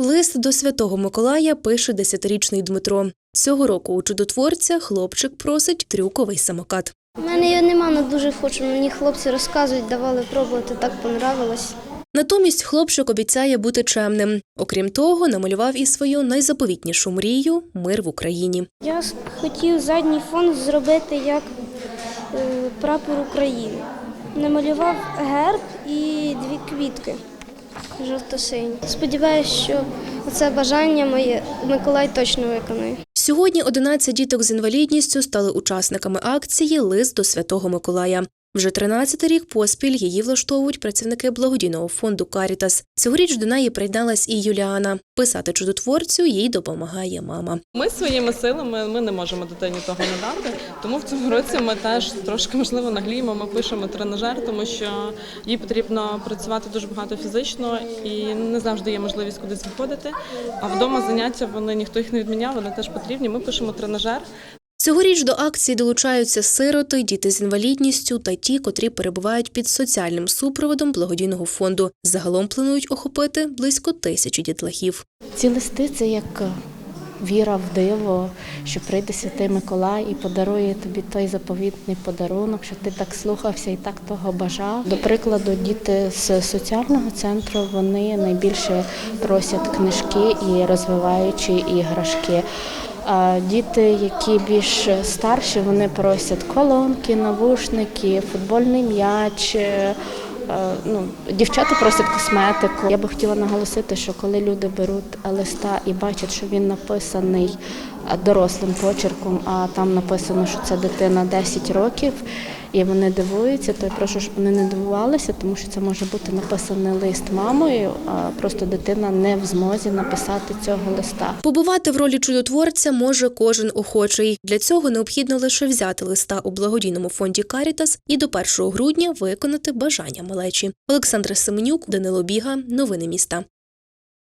Лист до святого Миколая пише десятирічний Дмитро. Цього року у чудотворця хлопчик просить трюковий самокат. У мене його нема, але дуже хочу. Мені хлопці розказують, давали пробувати, так понравилось. Натомість хлопчик обіцяє бути чемним. Окрім того, намалював і свою найзаповітнішу мрію мир в Україні. Я хотів задній фон зробити як е, прапор України. Намалював герб і дві квітки жовто-сині. Сподіваюся, що це бажання моє Миколай точно виконає. Сьогодні 11 діток з інвалідністю стали учасниками акції Лист до Святого Миколая. Вже 13 рік поспіль її влаштовують працівники благодійного фонду Карітас. Цьогоріч до неї приєдналась і Юліана. Писати чудотворцю їй допомагає мама. Ми своїми силами ми не можемо дитині того не дати. Тому в цьому році ми теж трошки можливо нагліємо. Ми пишемо тренажер, тому що їй потрібно працювати дуже багато фізично і не завжди є можливість кудись виходити. А вдома заняття вони ніхто їх не відміняв, вони теж потрібні. Ми пишемо тренажер. Цьогоріч до акції долучаються сироти, діти з інвалідністю та ті, котрі перебувають під соціальним супроводом благодійного фонду. Загалом планують охопити близько тисячі дітлахів. Ці листи це як е, віра в диво, що прийде святий Миколай і подарує тобі той заповітний подарунок, що ти так слухався і так того бажав. До прикладу, діти з соціального центру вони найбільше просять книжки і розвиваючі іграшки. Діти, які більш старші, вони просять колонки, навушники, футбольний м'яч. е, Е, ну, дівчата просять косметику. Я би хотіла наголосити, що коли люди беруть листа і бачать, що він написаний е, дорослим почерком, а там написано, що це дитина 10 років, і вони дивуються, то я прошу, щоб вони не дивувалися, тому що це може бути написаний лист мамою, а просто дитина не в змозі написати цього листа. Побувати в ролі чудотворця може кожен охочий. Для цього необхідно лише взяти листа у благодійному фонді Карітас і до 1 грудня виконати бажання малечі. Олександра Семенюк, Данило Біга. Новини міста.